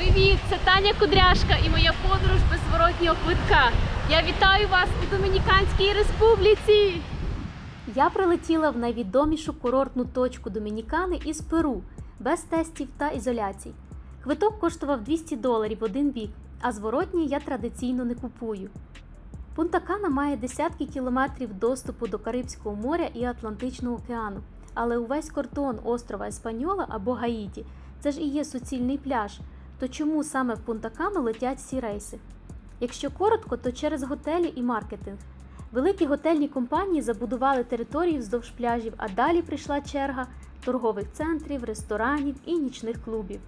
Привіт, це Таня Кудряшка і моя подорож без зворотнього квитка. Я вітаю вас у Домініканській Республіці. Я прилетіла в найвідомішу курортну точку Домінікани із Перу без тестів та ізоляцій. Квиток коштував 200 доларів один бік, а зворотній я традиційно не купую. Пунта-Кана має десятки кілометрів доступу до Карибського моря і Атлантичного океану, але увесь кордон острова Еспаньола або Гаїті це ж і є суцільний пляж. То чому саме в Пунта-Кану летять всі рейси? Якщо коротко, то через готелі і маркетинг. Великі готельні компанії забудували території вздовж пляжів, а далі прийшла черга торгових центрів, ресторанів і нічних клубів.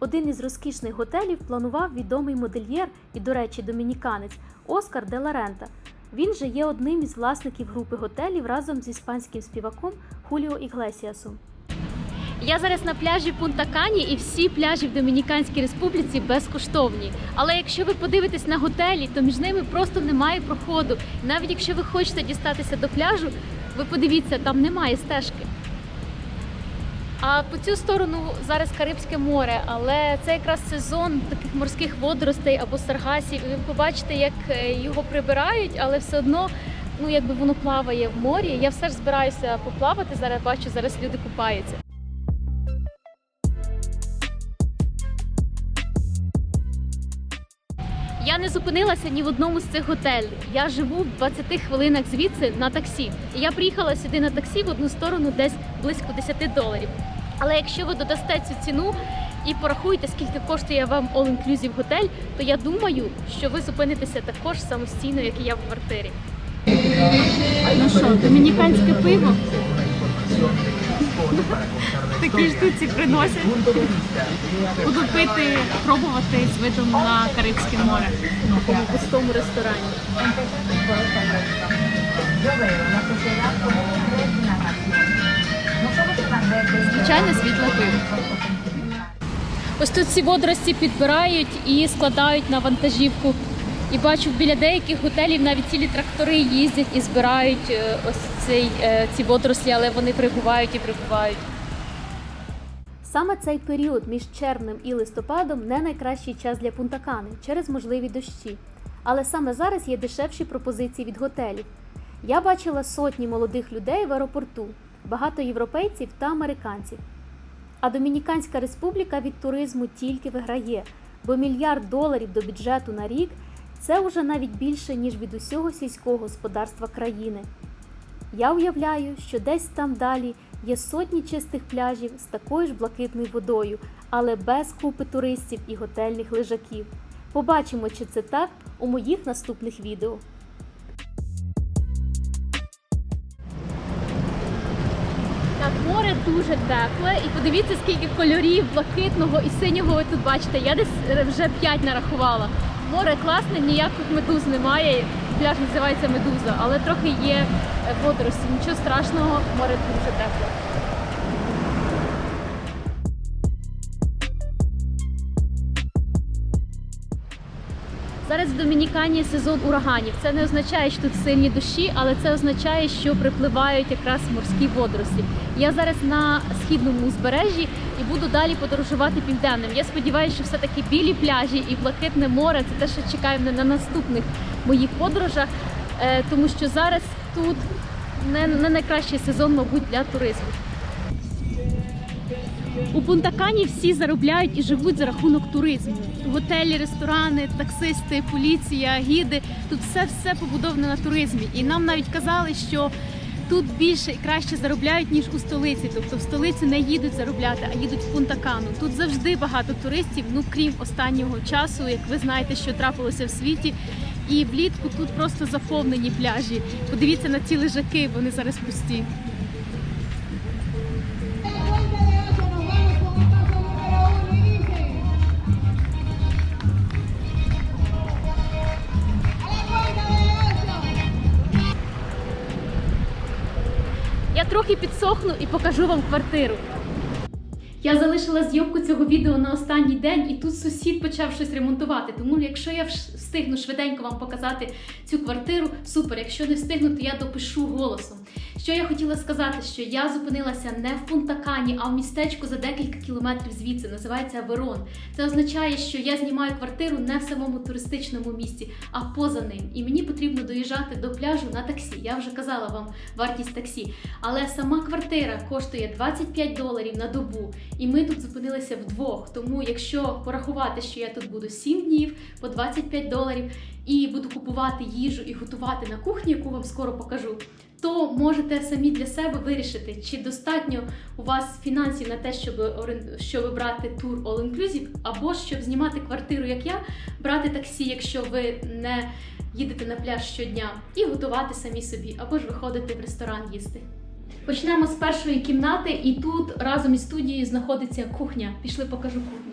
Один із розкішних готелів планував відомий модельєр і, до речі, домініканець Оскар де Ларента. Він же є одним із власників групи готелів разом з іспанським співаком Хуліо Іглесіасом. Я зараз на пляжі Пунта-Кані і всі пляжі в Домініканській Республіці безкоштовні. Але якщо ви подивитесь на готелі, то між ними просто немає проходу. Навіть якщо ви хочете дістатися до пляжу, ви подивіться, там немає стежки. А по цю сторону зараз Карибське море, але це якраз сезон таких морських водоростей або саргасів. Ви побачите, як е, його прибирають, але все одно, ну якби воно плаває в морі. Я все ж збираюся поплавати. Зараз бачу, зараз люди купаються. Я не зупинилася ні в одному з цих готелів. Я живу в 20 хвилинах звідси на таксі. І я приїхала сюди на таксі в одну сторону десь близько 10 доларів. Але якщо ви додасте цю ціну і порахуєте, скільки коштує вам all-inclusive готель, то я думаю, що ви зупинитеся також самостійно, як і я в квартирі. Ну що, домініканське пиво? Такі штуці приносять. Буду пити, пробувати з видом на Карибське море в такому пустому ресторані. Звичайне світле пиво. Ось тут ці водорості підбирають і складають на вантажівку. І бачу, біля деяких готелів навіть цілі трактори їздять і збирають е, ось цей, е, ці водорослі, але вони прибувають і прибувають. Саме цей період між червнем і листопадом не найкращий час для Пунтакани через можливі дощі. Але саме зараз є дешевші пропозиції від готелів. Я бачила сотні молодих людей в аеропорту, багато європейців та американців. А Домініканська республіка від туризму тільки виграє, бо мільярд доларів до бюджету на рік це вже навіть більше, ніж від усього сільського господарства країни. Я уявляю, що десь там далі є сотні чистих пляжів з такою ж блакитною водою, але без купи туристів і готельних лежаків. Побачимо, чи це так у моїх наступних відео. Так, море дуже тепле, і подивіться, скільки кольорів блакитного і синього ви тут бачите. Я десь е, вже 5 нарахувала. Море класне, ніяких медуз немає. Пляж називається медуза, але трохи є водорості. Нічого страшного, море дуже тепле. Зараз в Домінікані сезон ураганів. Це не означає, що тут сильні дощі, але це означає, що припливають якраз морські водорослі. Я зараз на східному узбережжі і буду далі подорожувати південним. Я сподіваюся, що все-таки білі пляжі і блакитне море це те, що чекає мене на наступних моїх подорожах, е, тому що зараз тут не найкращий сезон, мабуть, для туризму. У Пунтакані всі заробляють і живуть за рахунок туризму. Готелі, ресторани, таксисти, поліція, гіди. Тут все все побудоване на туризмі. І нам навіть казали, що тут більше і краще заробляють ніж у столиці. Тобто в столиці не їдуть заробляти, а їдуть в Пунтакану. Тут завжди багато туристів. Ну крім останнього часу, як ви знаєте, що трапилося в світі. І влітку тут просто заповнені пляжі. Подивіться на ці лежаки, вони зараз пусті. Трохи підсохну і покажу вам квартиру. Я залишила зйомку цього відео на останній день, і тут сусід почав щось ремонтувати. Тому якщо я встигну швиденько вам показати цю квартиру, супер. Якщо не встигну, то я допишу голосом. Що я хотіла сказати, що я зупинилася не в Пунтакані, а в містечку за декілька кілометрів звідси, називається Верон. Це означає, що я знімаю квартиру не в самому туристичному місці, а поза ним. І мені потрібно доїжджати до пляжу на таксі. Я вже казала вам вартість таксі. Але сама квартира коштує 25 доларів на добу, і ми тут зупинилися вдвох. Тому, якщо порахувати, що я тут буду 7 днів по 25 доларів і буду купувати їжу і готувати на кухні, яку вам скоро покажу, то можете самі для себе вирішити, чи достатньо у вас фінансів на те, щоб щоб брати тур All Inclusive, або щоб знімати квартиру, як я, брати таксі, якщо ви не їдете на пляж щодня, і готувати самі собі, або ж виходити в ресторан їсти. Почнемо з першої кімнати, і тут разом із студією знаходиться кухня. Пішли, покажу кухню.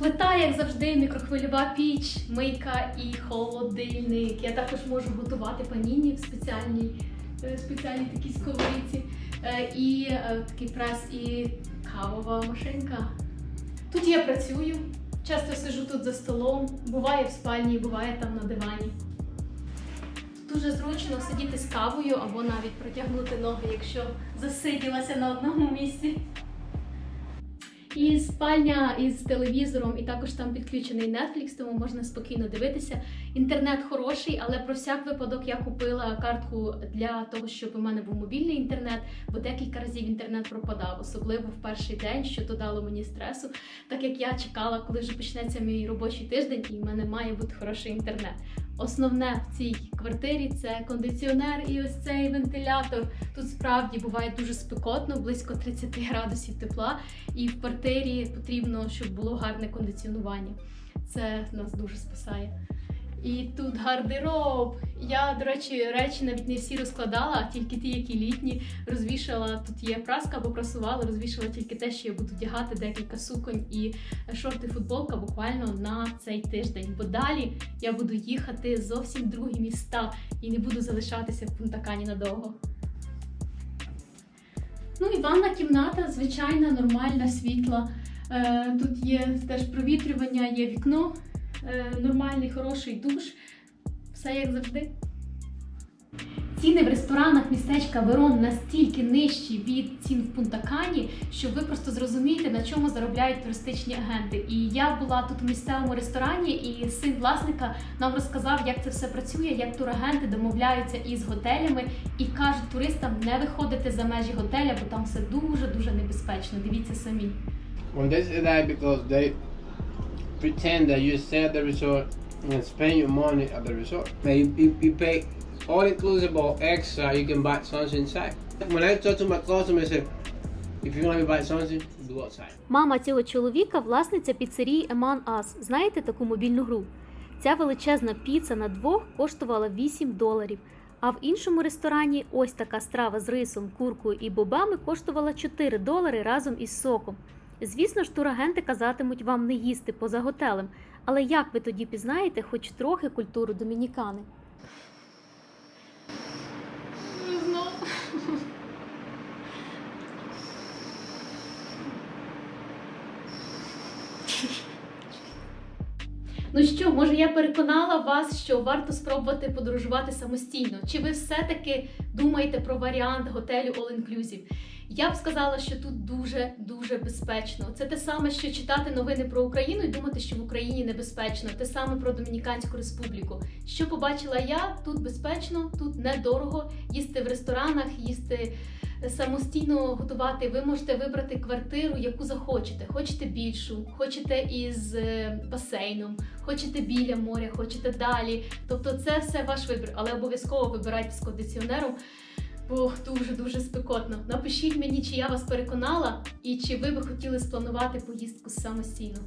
Плита, як завжди, мікрохвильова піч, мийка і холодильник. Я також можу готувати паніні в спеціальній, е, спеціальній такій сковорідці. Е, І е, такий прес, і кавова машинка. Тут я працюю, часто сижу тут за столом, буває в спальні, буває там на дивані. Дуже зручно сидіти з кавою або навіть протягнути ноги, якщо засиділася на одному місці. І спальня із телевізором, і також там підключений Netflix, тому можна спокійно дивитися. Інтернет хороший, але про всяк випадок я купила картку для того, щоб у мене був мобільний інтернет, бо декілька разів інтернет пропадав, особливо в перший день, що додало мені стресу, так як я чекала, коли вже почнеться мій робочий тиждень, і в мене має бути хороший інтернет. Основне в цій квартирі це кондиціонер і ось цей вентилятор. Тут справді буває дуже спекотно, близько 30 градусів тепла, і в квартирі потрібно, щоб було гарне кондиціонування. Це нас дуже спасає. І тут гардероб. Я, до речі, речі навіть не всі розкладала, а тільки ті, які літні, розвішала. Тут є праска або прасувала, розвішала тільки те, що я буду вдягати, декілька суконь і шорти, футболка буквально на цей тиждень. Бо далі я буду їхати зовсім в другі міста і не буду залишатися в Пунтакані надовго. Ну і ванна кімната, звичайна, нормальна, світла. Е, Тут є теж провітрювання, є вікно, нормальний, хороший душ. Все як завжди. Ціни в ресторанах містечка Верон настільки нижчі від цін в Пунтакані, що ви просто зрозумієте, на чому заробляють туристичні агенти. І я була тут у місцевому ресторані, і син власника нам розказав, як це все працює, як турагенти домовляються із готелями і кажуть туристам не виходити за межі готеля, бо там все дуже дуже небезпечно. Дивіться самі. Well, because they pretend that you stay at the resort and spend your money at the resort. You, you, you pay all inclusive or extra, you can buy something inside. When I talk to my customer, I say, if you want to buy something, do outside. Мама цього чоловіка власниця піцерії Еман Ас. Знаєте таку мобільну гру? Ця величезна піца на двох коштувала 8 доларів. А в іншому ресторані ось така страва з рисом, куркою і бобами коштувала 4 долари разом із соком. Звісно ж, турагенти казатимуть вам не їсти поза готелем, але як ви тоді пізнаєте хоч трохи культуру домінікани? Ну що, може я переконала вас, що варто спробувати подорожувати самостійно? Чи ви все-таки думаєте про варіант готелю All Inclusive? Я б сказала, що тут дуже дуже безпечно. Це те саме, що читати новини про Україну і думати, що в Україні небезпечно. Те саме про Домініканську республіку. Що побачила я? Тут безпечно, тут недорого їсти в ресторанах, їсти самостійно готувати. Ви можете вибрати квартиру, яку захочете. Хочете більшу, хочете із е, басейном, хочете біля моря, хочете далі. Тобто, це все ваш вибір, але обов'язково вибирайте з кондиціонером. Бо дуже дуже спекотно. Напишіть мені, чи я вас переконала, і чи ви би хотіли спланувати поїздку самостійно.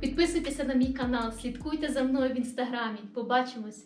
Підписуйтеся на мій канал, слідкуйте за мною в інстаграмі. Побачимось!